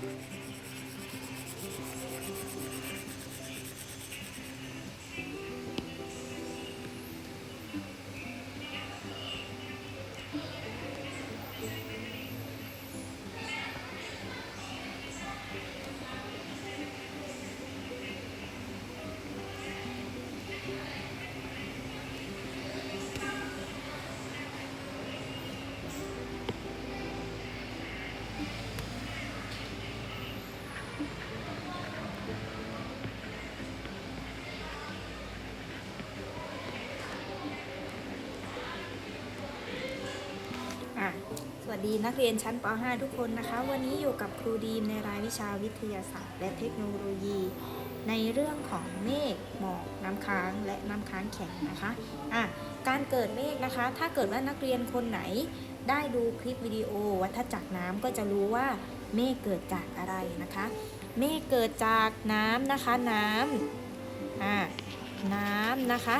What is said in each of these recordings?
อะ ดีนักเรียนชั้นป .5 ทุกคนนะคะ วันนี้อยู่กับครูดีมในรายวิชาวิทยาศาสตร์ และเทคโนโลยี ในเรื่องของเมฆหมอกน้ำค้างและน้ำค้างแข็งนะคะอะการเกิดเมฆนะคะ ถ้าเกิดว่านักเรียนคนไหน ได้ดูคลิปวิดีโอวัฏจักรน้ำก็จะรู้ว่าเมฆเกิดจากอะไรนะคะ เมฆเกิดจากน้ำนะคะน้ำอะน้ำนะคะ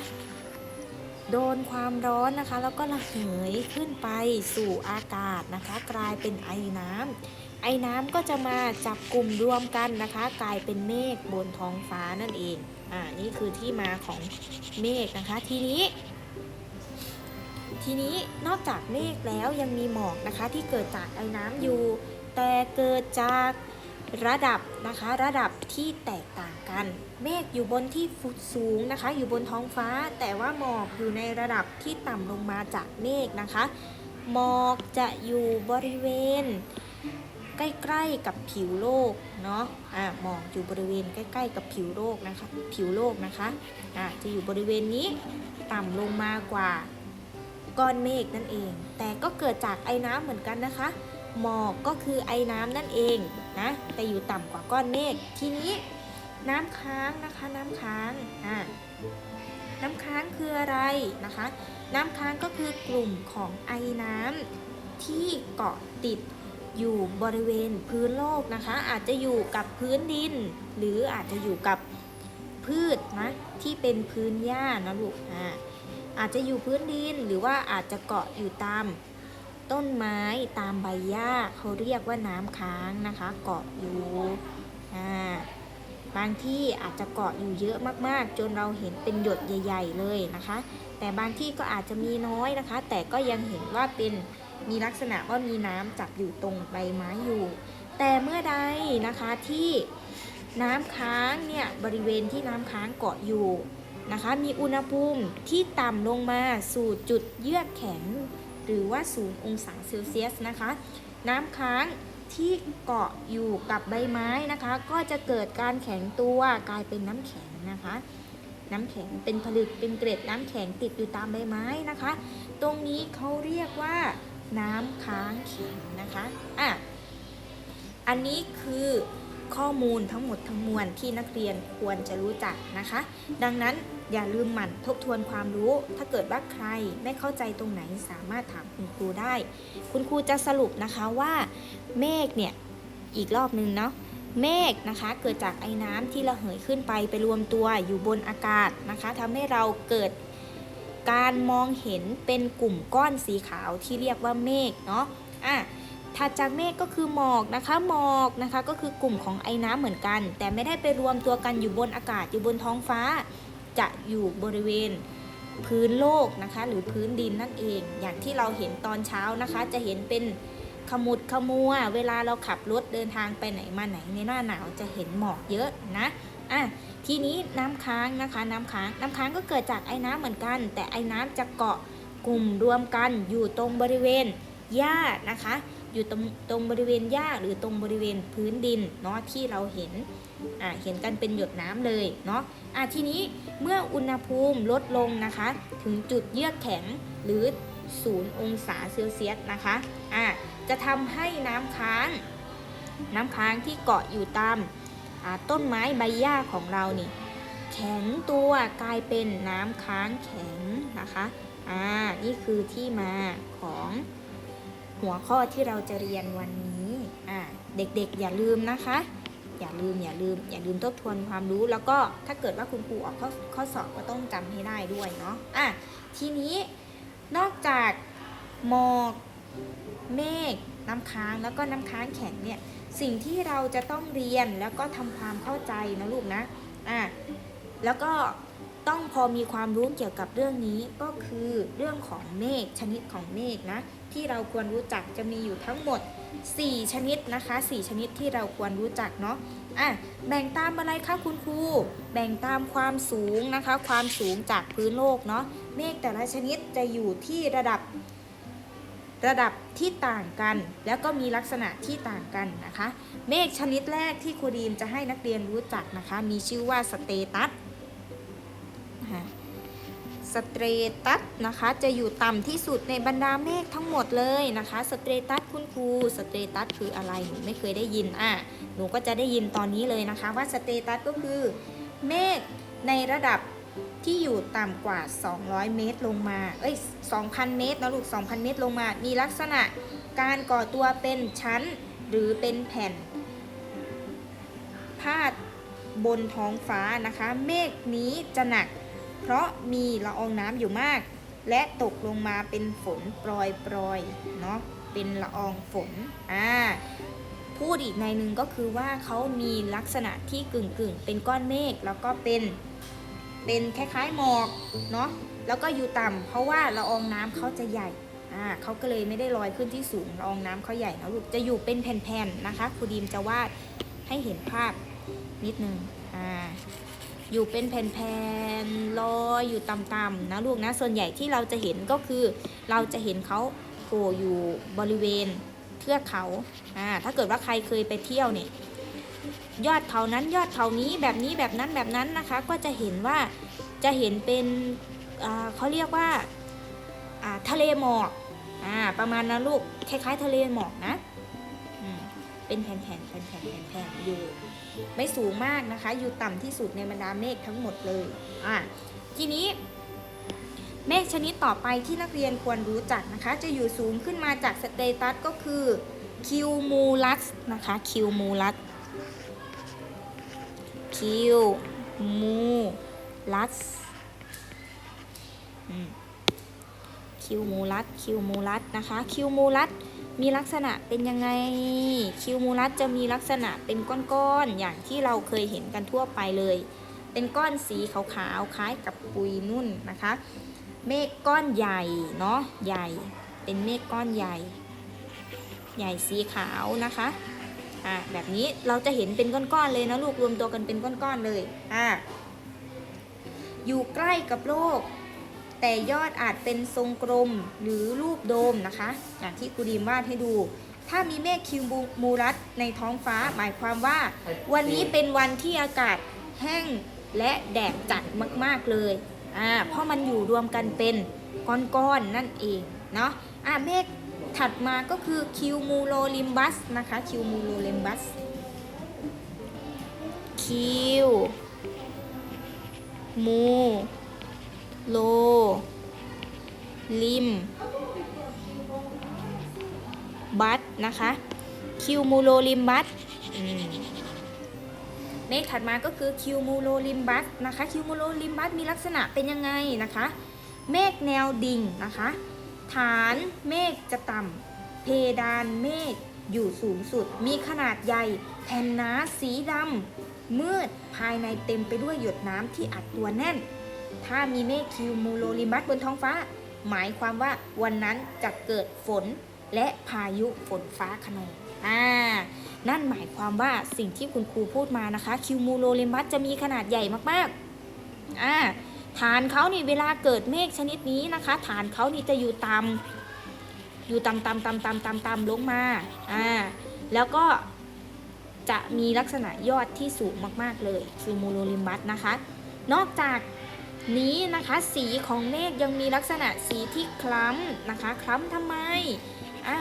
โดนความร้อนนะคะ แล้วก็ระเหยขึ้นไปสู่อากาศนะคะ กลายเป็นไอน้ำไอน้ำก็จะมาจับกลุ่มรวมกันนะคะ กลายเป็นเมฆบนท้องฟ้านั่นเองอ่านี่คือที่มาของเมฆนะคะ ทีนี้ ทีนี้นอกจากเมฆแล้วยังมีหมอกนะคะ ที่เกิดจากไอน้ำอยู่ แต่เกิดจากระดับนะคะ ระดับที่แตกต่างกัน เมฆอยู่บนที่ฟุตสูงนะคะ อยู่บนท้องฟ้า แต่ว่าหมอกอยู่ในระดับที่ต่ำลงมาจากเมฆนะคะ หมอกจะอยู่บริเวณ ใกล้ๆกับผิวโลกเนาะอ่าหมอกอยู่บริเวณใกล้ ๆ กับผิวโลกนะคะ ผิวโลกนะคะอ่าจะอยู่บริเวณนี้ต่ำลงมากว่าก้อนเมฆนั่นเอง แต่ก็เกิดจากไอ้น้ำเหมือนกันนะคะ หมอกก็คือไอ้น้ำนั่นเองนะ แต่อยู่ต่ำกว่าก้อนเมฆ ทีนี้ น้ำค้างนะคะ น้ำค้างอ่าน้ำค้างคืออะไรนะคะ น้ำค้างก็คือกลุ่มของไอ้น้ำที่เกาะติดอยู่บริเวณพื้นโลกนะคะ อาจจะอยู่กับพื้นดิน หรืออาจจะอยู่กับพืชนะที่เป็นพื้นหญ้านะลูกอ่าอาจจะอยู่พื้นดินหรือว่าอาจจะเกาะอยู่ตามต้นไม้ตามใบหญ้าเขาเรียกว่าน้ำค้างนะคะ เกาะอยู่อ่า บางที่อาจจะเกาะอยู่เยอะมากๆ จนเราเห็นเป็นหยดใหญ่ ๆ เลยนะคะ แต่บางที่ก็อาจจะมีน้อยนะคะ แต่ก็ยังเห็นว่าเป็นมีลักษณะว่ามีน้ำจับอยู่ตรงใบไม้อยู่ แต่เมื่อใดนะคะที่น้ำค้างเนี่ยบริเวณที่น้ำค้างเกาะอยู่นะคะ มีอุณหภูมิที่ต่ำลงมาสู่จุดเยือกแข็ง หรือว่าศูนย์องศาเซลเซียสนะคะ น้ำค้าง ที่เกาะอยู่กับใบไม้นะคะ ก็จะเกิดการแข็งตัวกลายเป็นน้ำแข็งนะคะ น้ำแข็งเป็นผลึกเป็นเกล็ดน้ำแข็งติดอยู่ตามใบไม้นะคะ ตรงนี้เขาเรียกว่าน้ำค้างแข็งนะคะอะอันนี้คือข้อมูลทั้งหมดทั้งมวลที่นักเรียนควรจะรู้จักนะคะ ดังนั้น อย่าลืมหมั่นทบทวนความรู้ ถ้าเกิดว่าใครไม่เข้าใจตรงไหนสามารถถามคุณครูได้ คุณครูจะสรุปนะคะว่าเมฆเนี่ยอีกรอบนึงเนาะเมฆนะคะเกิดจากไอ้น้ำที่ระเหยขึ้นไปไปรวมตัวอยู่บนอากาศนะคะทำให้เราเกิดการมองเห็นเป็นกลุ่มก้อนสีขาวที่เรียกว่าเมฆเนาะอะถัดจากเมฆก็คือหมอกนะคะ หมอกนะคะก็คือกลุ่มของไอ้น้ำเหมือนกัน แต่ไม่ได้ไปรวมตัวกันอยู่บนอากาศอยู่บนท้องฟ้า จะอยู่บริเวณพื้นโลกนะคะ หรือพื้นดินนั่นเอง อย่างที่เราเห็นตอนเช้านะคะ จะเห็นเป็นขมุดขมัว เวลาเราขับรถเดินทางไปไหนมาไหนในหน้าหนาวจะเห็นหมอกเยอะนะอะทีนี้น้ำค้างนะคะ น้ำค้างน้ำค้างก็เกิดจากไอ้น้ำเหมือนกัน แต่ไอ้น้ำจะเกาะกลุ่มรวมกันอยู่ตรงบริเวณหญ้านะคะ อยู่ตรงตรงบริเวณหญ้าหรือตรงบริเวณพื้นดินเนาะที่เราเห็นอ่าเห็นกันเป็นหยดน้ำเลยเนาะอะทีนี้เมื่ออุณหภูมิลดลงนะคะ ถึงจุดเยือกแข็งหรือศูนย์องศาเซลเซียสนะคะอะจะทำให้น้ำค้าง น้ำค้างที่เกาะอยู่ตามอ่าต้นไม้ใบหญ้าของเรานี่แข็งตัวกลายเป็นน้ำค้างแข็งนะคะ อ่า นี่คือที่มาของ หัวข้อที่เราจะเรียนวันนี้อ่าเด็กๆ อย่าลืมนะคะ อย่าลืมอย่าลืม อย่าลืมทบทวนความรู้ แล้วก็ถ้าเกิดว่าคุณครูออกข้อข้อสอบก็ต้องจำให้ได้ด้วยเนาะอะทีนี้นอกจากหมอกเมฆน้ำค้างแล้วก็น้ำค้างแข็งเนี่ยสิ่งที่เราจะต้องเรียนแล้วก็ทำความเข้าใจนะลูกนะอะแล้วก็ ต้องพอมีความรู้เกี่ยวกับเรื่องนี้ก็คือเรื่องของเมฆชนิดของเมฆนะ ที่เราควรรู้จักจะมีอยู่ทั้งหมด 4 ชนิดนะคะ 4 ชนิดที่เราควรรู้จักเนาะอะแบ่งตามอะไรคะคุณครู แบ่งตามความสูงนะคะ ความสูงจากพื้นโลกเนาะเมฆแต่ละชนิดจะอยู่ที่ระดับระดับที่ต่างกัน แล้วก็มีลักษณะที่ต่างกันนะคะ เมฆชนิดแรกที่ครูดีมจะให้นักเรียนรู้จักนะคะ มีชื่อว่าสเตตัส สเตตัสนะคะ จะอยู่ต่ำที่สุดในบรรดาเมฆทั้งหมดเลยนะคะ สเตตัสคุณครูสเตตัสคืออะไรหนูไม่เคยได้ยินอะหนูก็จะได้ยินตอนนี้เลยนะคะ ว่าสเตตัสก็คือ เมฆในระดับที่อยู่ต่ำกว่า 200 เมตรลงมา เอ้ย 2,000 เมตรนะลูก 2,000 เมตรลงมา มีลักษณะการก่อตัวเป็นชั้น หรือเป็นแผ่น พาดบนท้องฟ้านะคะ เมฆนี้จะหนัก เพราะมีละอองน้ำอยู่มาก และตกลงมาเป็นฝนโปรยโปรยเนาะเป็นละอองฝนอ่าพูดอีกในหนึ่งก็คือว่าเขามีลักษณะที่กึ่งกึ่งเป็นก้อนเมฆแล้วก็เป็นเป็นคล้ายๆหมอกเนาะแล้วก็อยู่ต่ำเพราะว่าละอองน้ำเขาจะใหญ่อ่าเขาก็เลยไม่ได้ลอยขึ้นที่สูงละอองน้ำเขาใหญ่นะลูกจะอยู่เป็นแผ่นๆนะคะครูดีมจะวาดให้เห็นภาพนิดนึงอ่า อยู่เป็นแผ่นๆลอยอยู่ต่ำๆนะลูกนะ ส่วนใหญ่ที่เราจะเห็นก็คือ เราจะเห็นเขาโผล่อยู่บริเวณเทือกเขาอ่าถ้าเกิดว่าใครเคยไปเที่ยวเนี่ยยอดเขานั้นยอดเขานี้แบบนี้แบบนั้นแบบนั้นนะคะ ก็จะเห็นว่าจะเห็นเป็นอ่าเขาเรียกว่าอ่าทะเลหมอกอ่าประมาณนั้นลูกคล้ายๆ ทะเลหมอกนะอืมเป็นแผ่นๆแผ่นๆแผ่นๆอยู่ ไม่สูงมากนะคะ อยู่ต่ำที่สุดในบรรดาเมฆทั้งหมดเลยอะทีนี้เมฆชนิดต่อไปที่นักเรียนควรรู้จักนะคะ จะอยู่สูงขึ้นมาจากสเตตัสก็คือคิวมูลัสนะคะคิวมูลัสคิวมูลัสคิวมูลัสคิวมูลัสนะคะคิวมูลัส มีลักษณะเป็นยังไง คิวมูลัสจะมีลักษณะเป็นก้อนๆ อย่างที่เราเคยเห็นกันทั่วไปเลย เป็นก้อนสีขาวๆ คล้ายกับปุยนุ่นนะคะ เมฆก้อนใหญ่เนาะ ใหญ่ เป็นเมฆก้อนใหญ่ ใหญ่สีขาวนะคะ อ่า แบบนี้เราจะเห็นเป็นก้อนๆ เลยนะลูก รวมตัวกันเป็นก้อนๆ เลย อ่า อยู่ใกล้กับโลก แต่ยอดอาจเป็นทรงกลมหรือรูปโดมนะคะ อย่างที่ครูดีมวาดให้ดู ถ้ามีเมฆคิวมูรัสในท้องฟ้าหมายความว่า วันนี้เป็นวันที่อากาศแห้งและแดดจัดมากๆเลยอ่าเพราะมันอยู่รวมกันเป็นก้อนๆนั่นเองเนาะอ่าเมฆถัดมาก็คือคิวมูโรลิมบัสนะคะคิวมูโรลิมบัสคิวมูโลลิม บัสนะคะคิวมูโรลิมบัสอืมเมฆถัดมาก็คือคิวมูโลลิมบัสนะคะคิวมูโลลิมบัสมีลักษณะเป็นยังไงนะคะ เมฆแนวดิ่งนะคะ ฐานเมฆจะต่ำเพดานเมฆอยู่สูงสุด มีขนาดใหญ่แผ่นหนาสีดำมืดภายในเต็มไปด้วยหยดน้ำที่อัดตัวแน่น ถ้ามีเมฆคิวมูโลลิมบัสบนท้องฟ้า หมายความว่าวันนั้นจะเกิดฝน และพายุฝนฟ้าขนองอ่านั่นหมายความว่าสิ่งที่คุณครูพูดมานะคะ คิวมูโลเลมัสจะมีขนาดใหญ่มากๆอ่าฐานเขานี่เวลาเกิดเมฆชนิดนี้นะคะ ฐานเขานี่จะอยู่ต่ำอยู่ต่ำต่ำต่ำต่ำต่ำต่ำลงมาอ่าแล้วก็จะมีลักษณะยอดที่สูงมาก ๆ เลยคิวมูโลลิมบัสนะคะ นอกจากนี้นะคะ สีของเมฆยังมีลักษณะสีที่คล้ำนะคะ คล้ำทำไม อ่า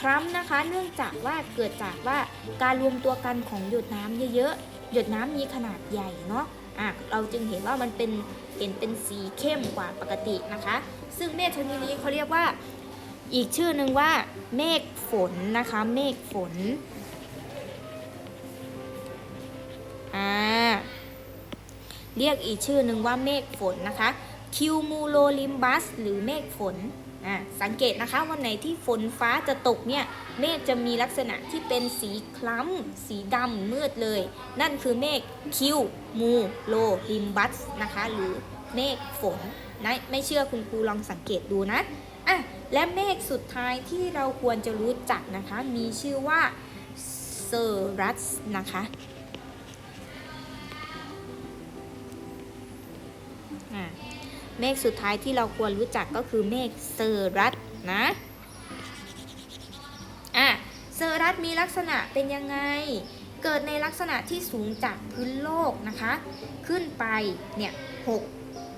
คล้ำนะคะ เนื่องจากว่าเกิดจากว่าการรวมตัวกันของหยดน้ำเยอะๆ หยดน้ำมีขนาดใหญ่เนาะอะเราจึงเห็นว่ามันเป็นเห็นเป็นสีเข้มกว่าปกตินะคะ ซึ่งเมฆชนิดนี้เขาเรียกว่าอีกชื่อหนึ่งว่าเมฆฝนนะคะ เมฆฝนอ่าเรียกอีกชื่อหนึ่งว่าเมฆฝนนะคะคิวมูโลลิมบัสหรือเมฆฝน สังเกตนะคะวันไหนที่ฝนฟ้าจะตกเนี่ยเมฆจะมีลักษณะที่เป็นสีคล้ำ สีดำมืดเลย นั่นคือเมฆคิวมูโลลิมบัสนะคะหรือเมฆฝนนะไม่เชื่อคุณครูลองสังเกตดูนะอะและเมฆสุดท้ายที่เราควรจะรู้จักนะคะ มีชื่อว่าเซอร์รัสนะคะอะ เมฆสุดท้ายที่เราควรรู้จักก็คือเมฆเซอร์รัสนะอะเซอร์รัสมีลักษณะเป็นยังไง เกิดในลักษณะที่สูงจากพื้นโลกนะคะ ขึ้นไปเนี่ย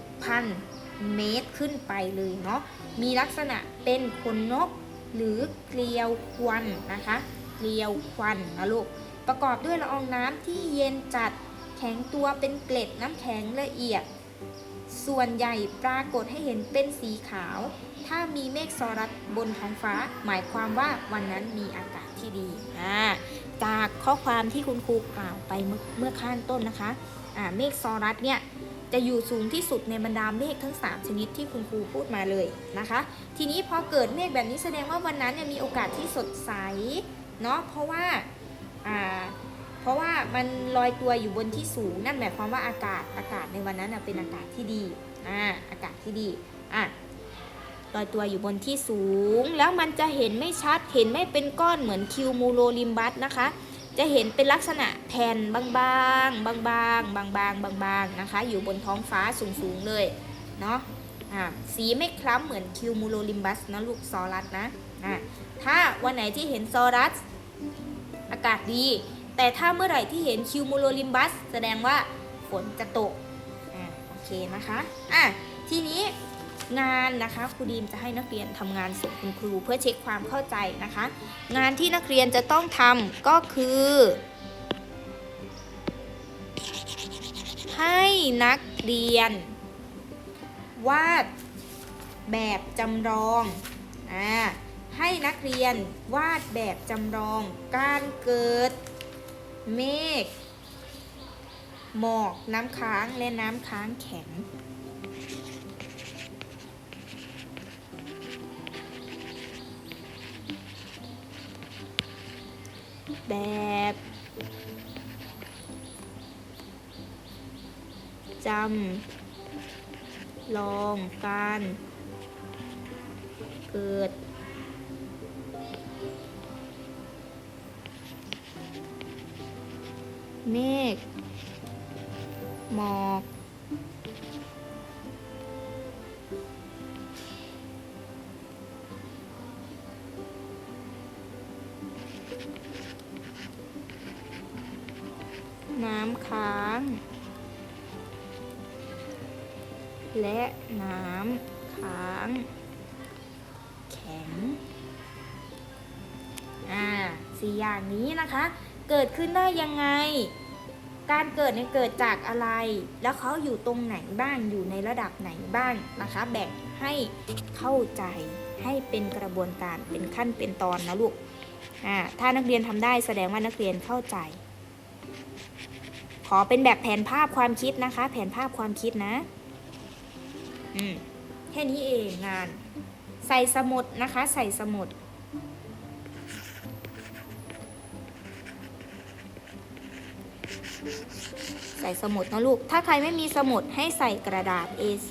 6,000เมตรขึ้นไปเลยเนาะ มีลักษณะเป็นขนนกหรือเกลียวควันนะคะ เกลียวควันนะลูก ประกอบด้วยละอองน้ำที่เย็นจัด แข็งตัวเป็นเกล็ดน้ำแข็งละเอียด ส่วนใหญ่ปรากฏให้เห็นเป็นสีขาว ถ้ามีเมฆซอรัสบนท้องฟ้า หมายความว่าวันนั้นมีอากาศที่ดีอ่าจากข้อความที่คุณครูกล่าวไปเมื่อข้างต้นนะคะอ่าเมฆซอรัสเนี่ยจะอยู่สูงที่สุดในบรรดาเมฆทั้ง 3 ชนิดที่คุณครูพูดมาเลยนะคะ ทีนี้พอเกิดเมฆแบบนี้แสดงว่าวันนั้นเนี่ยมีโอกาสที่สดใสเนาะเพราะว่าอ่า เพราะว่ามันลอยตัวอยู่บนที่สูงนั่นหมายความว่าอากาศอากาศในวันนั้นเป็นอากาศที่ดีอ่าอากาศที่ดีอะลอยตัวอยู่บนที่สูง แล้วมันจะเห็นไม่ชัดเห็นไม่เป็นก้อนเหมือนคิวมูโรลิมบัสนะคะ จะเห็นเป็นลักษณะแผ่นบางๆ บางๆ บางๆ บางๆนะคะ อยู่บนท้องฟ้าสูงๆเลยเนาะอ่าสีไม่คล้ำเหมือนคิวมูโรลิมบัสนะลูกซอรัสนะอ่าถ้าวันไหนที่เห็นซอรัส อากาศดี แต่ถ้าเมื่อไหร่ที่เห็นคิวมูโลลิมบัสแสดงว่าฝนจะตกอ่าโอเคนะคะอะทีนี้งานนะคะครูดีมจะให้นักเรียนทำงานส่งคุณครูเพื่อเช็คความเข้าใจนะคะ งานที่นักเรียนจะต้องทำก็คือ ให้นักเรียน วาดแบบจำลองอ่าให้นักเรียนวาดแบบจำลองการเกิด เมฆ หมอก น้ำค้าง และน้ำค้างแข็ง แบบ จำ ลองการ เกิด และน้ำค้าง แข็ง อ่าสี่อย่างนี้นะคะ เกิดขึ้นได้ยังไง การเกิดเนี่ยเกิดจากอะไร แล้วเขาอยู่ตรงไหนบ้าง อยู่ในระดับไหนบ้างนะคะ แบ่งให้เข้าใจ ให้เป็นกระบวนการ เป็นขั้นเป็นตอนนะลูก อ่า ถ้านักเรียนทำได้แสดงว่านักเรียนเข้าใจ ขอเป็นแบบแผนภาพความคิดนะคะ แผนภาพความคิดนะ อืมแค่นี้เองงาน ใส่สมุดนะคะ ใส่สมุดใส่สมุดนะลูก ถ้าใครไม่มีสมุดให้ใส่กระดาษ A4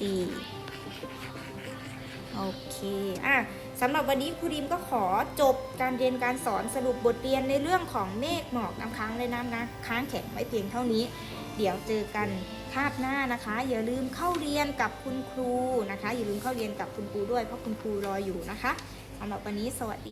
โอเค อะ สำหรับวันนี้ครูดิมก็ขอจบการเรียนการสอนสรุปบทเรียนในเรื่องของเมฆหมอกน้ำค้างและน้ำนะค้างแข็งไว้เพียงเท่านี้ เดี๋ยวเจอกันคาบหน้านะคะ อย่าลืมเข้าเรียนกับคุณครูนะคะ อย่าลืมเข้าเรียนกับคุณครูด้วยเพราะคุณครูรออยู่นะคะสำหรับวันนี้สวัสดี